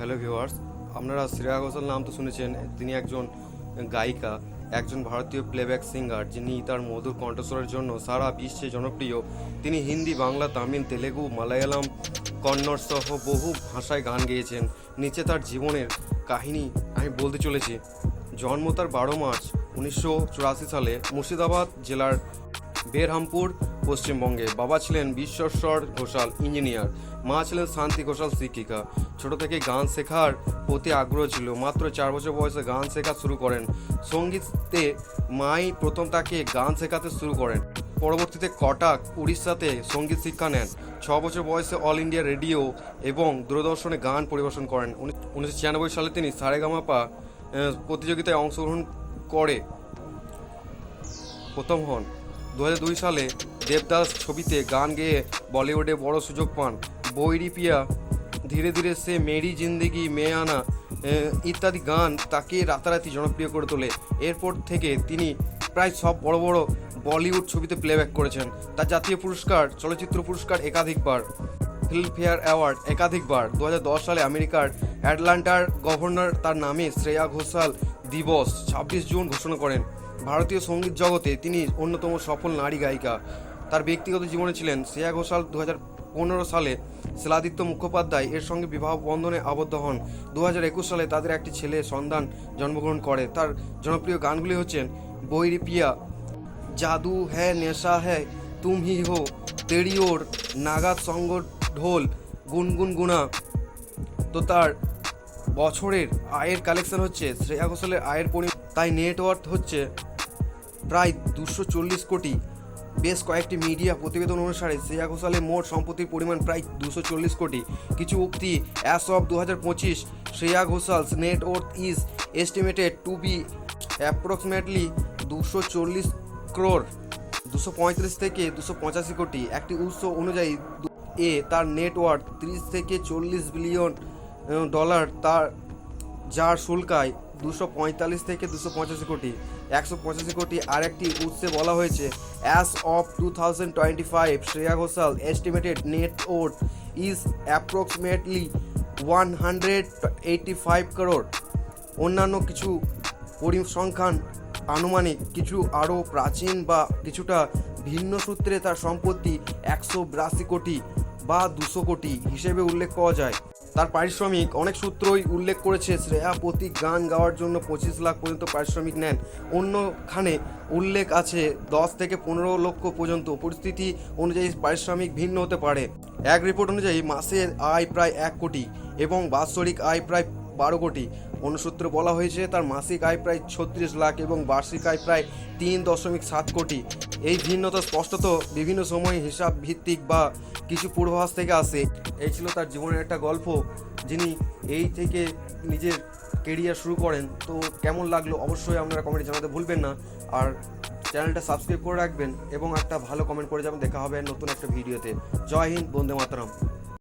Hello viewers, আপনারা শ্রেয়া ঘোষাল নাম তো শুনেছেন, তিনি একজন গায়িকা, একজন ভারতীয় প্লেব্যাক সিঙ্গার যিনি তার মধুর কণ্ঠস্বরের জন্য সারা বিশ্বে জনপ্রিয়। তিনি হিন্দি, বাংলা, তামিল, তেলেগু, মালায়ালাম, কন্নড় সহ বহু ভাষায় গান গেয়েছেন। নিচে তার জীবনের কাহিনী আমি বলতে চলেছি। জন্ম তার বারো মার্চ উনিশশো চুরাশি সালে মুর্শিদাবাদ জেলার বেরহামপুর, পশ্চিমবঙ্গে। বাবা ছিলেন বিশ্বস্বর ঘোষাল ইঞ্জিনিয়ার, মা ছিলেন শান্তি ঘোষাল শিক্ষিকা। ছোট থেকে গান শেখার প্রতি আগ্রহ ছিল। মাত্র চার বছর বয়সে গান শেখা শুরু করেন। সঙ্গীতে মাই প্রথম তাকে গান শেখাতে শুরু করেন। পরবর্তীতে কটাক উড়িষ্যাতে সংগীত শিক্ষা নেন। ছ বছর বয়সে অল ইন্ডিয়া রেডিও এবং দূরদর্শনে গান পরিবেশন করেন। উনিশশো ছিয়ানব্বই সালে তিনি সারেগামাপা প্রতিযোগিতায় অংশগ্রহণ করে প্রথম হন। দু সালে দেবদাস ছবিতে গান গেয়ে বলিউডে বড় সুযোগ পান। বৈরিপিয়া ধীরে ধীরে সে মেরি জিন্দেগি মেয়ে আনা ইত্যাদি গান তাকে রাতারাতি জনপ্রিয় করে তোলে। এরপর থেকে তিনি প্রায় সব বড় বড় বলিউড ছবিতে প্লেব্যাক করেছেন। তার জাতীয় পুরস্কার, চলচ্চিত্র পুরস্কার একাধিকবার ফিল্মফেয়ার অ্যাওয়ার্ড একাধিকবার। দু হাজার দশ সালে আমেরিকার অ্যাটলান্টার গভর্নর তার নামে শ্রেয়া ঘোষাল দিবস ছাব্বিশ জুন ঘোষণা করেন। ভারতীয় সংগীত জগতে তিনি অন্যতম সফল নারী গায়িকা। তার ব্যক্তিগত জীবনে ছিলেন শ্রেয়া ঘোষাল দু পনেরো সালে। শিলাদিত্য মুখোপাধ্যায় এর সঙ্গে বিবাহ বন্ধনে আবদ্ধ হন। দু হাজার একুশ সালে তাদের একটি ছেলে সন্তান জন্মগ্রহণ করে। তার জনপ্রিয় গানগুলি হচ্ছেন বৈরি পিয়া, জাদু হ্যাঁ নেশা হ্যাঁ তুম হি হো তেরি ওর নাগাদ সঙ্গ ঢোল, গুনগুন গুনা। তো তার বছরের আয়ের কালেকশন হচ্ছে শ্রেয়া ঘোষালের আয়ের পরিমাণ। তাই নেটওয়ার্থ হচ্ছে প্রায় দুশো চল্লিশ কোটি। বেশ কয়েকটি মিডিয়া প্রতিবেদন অনুসারে শ্রেয়া ঘোষালের মোট সম্পত্তির পরিমাণ প্রায় দুশো চল্লিশ কোটি। কিছু উক্তি অ্যাস অফ দু হাজার পঁচিশ, Shreya Ghoshal's net worth is estimated to be approximately দুশো চল্লিশ ক্রোর দুশো পঁয়ত্রিশ থেকে দুশো পঁচাশি কোটি। একটি উৎস অনুযায়ী এ তার নেটওয়ার্থ তিরিশ থেকে চল্লিশ বিলিয়ন ডলার তার, যার শুল্কায় দুশো পঁয়তাল্লিশ থেকে দুশো পঁচাশি কোটি। একশো পঁচাশি কোটি আরেকটি উৎসে বলা হয়েছে। As of two thousand twenty five Shreya Ghoshal estimated net worth is approximately one hundred eighty five crore অন্যান্য কিছু পরিসংখ্যান আনুমানিক কিছু আরও প্রাচীন বা কিছুটা ভিন্ন সূত্রে তার সম্পত্তি একশো বিরাশি কোটি বা দুশো কোটি হিসেবে উল্লেখ পাওয়া যায়। তার পারিশ্রমিক, অনেক সূত্রই উল্লেখ করেছে, শ্রেয়া প্রতি গান গাওয়ার জন্য পঁচিশ লাখ পর্যন্ত পারিশ্রমিক নেন। অন্যখানে উল্লেখ আছে, দশ থেকে পনেরো লক্ষ পর্যন্ত পরিস্থিতি অনুযায়ী পারিশ্রমিক ভিন্ন হতে পারে। এক রিপোর্ট অনুযায়ী মাসের আয় প্রায় এক কোটি এবং বাৎসরিক আয় প্রায় বারো কোটি। অন্য সূত্রে বলা হয়েছে, তার মাসিক আয় প্রায় ছত্রিশ লাখ এবং বার্ষিক আয় প্রায় তিন দশমিক সাত কোটি। এই ভিন্নতা স্পষ্টত বিভিন্ন সময় হিসাব ভিত্তিক বা কিছু পূর্বাভাস থেকে আসে। এই ছিল তার জীবনের একটা গল্প, যিনি এই থেকে নিজের কেরিয়ার শুরু করেন। তো কেমন লাগল অবশ্যই আপনারা কমেন্টে জানাতে ভুলবেন না। আর চ্যানেলটা সাবস্ক্রাইব করে রাখবেন এবং একটা ভালো কমেন্ট করে যাবেন। দেখা হবে নতুন একটা ভিডিওতে। জয় হিন্দ, বন্দে মাতরম।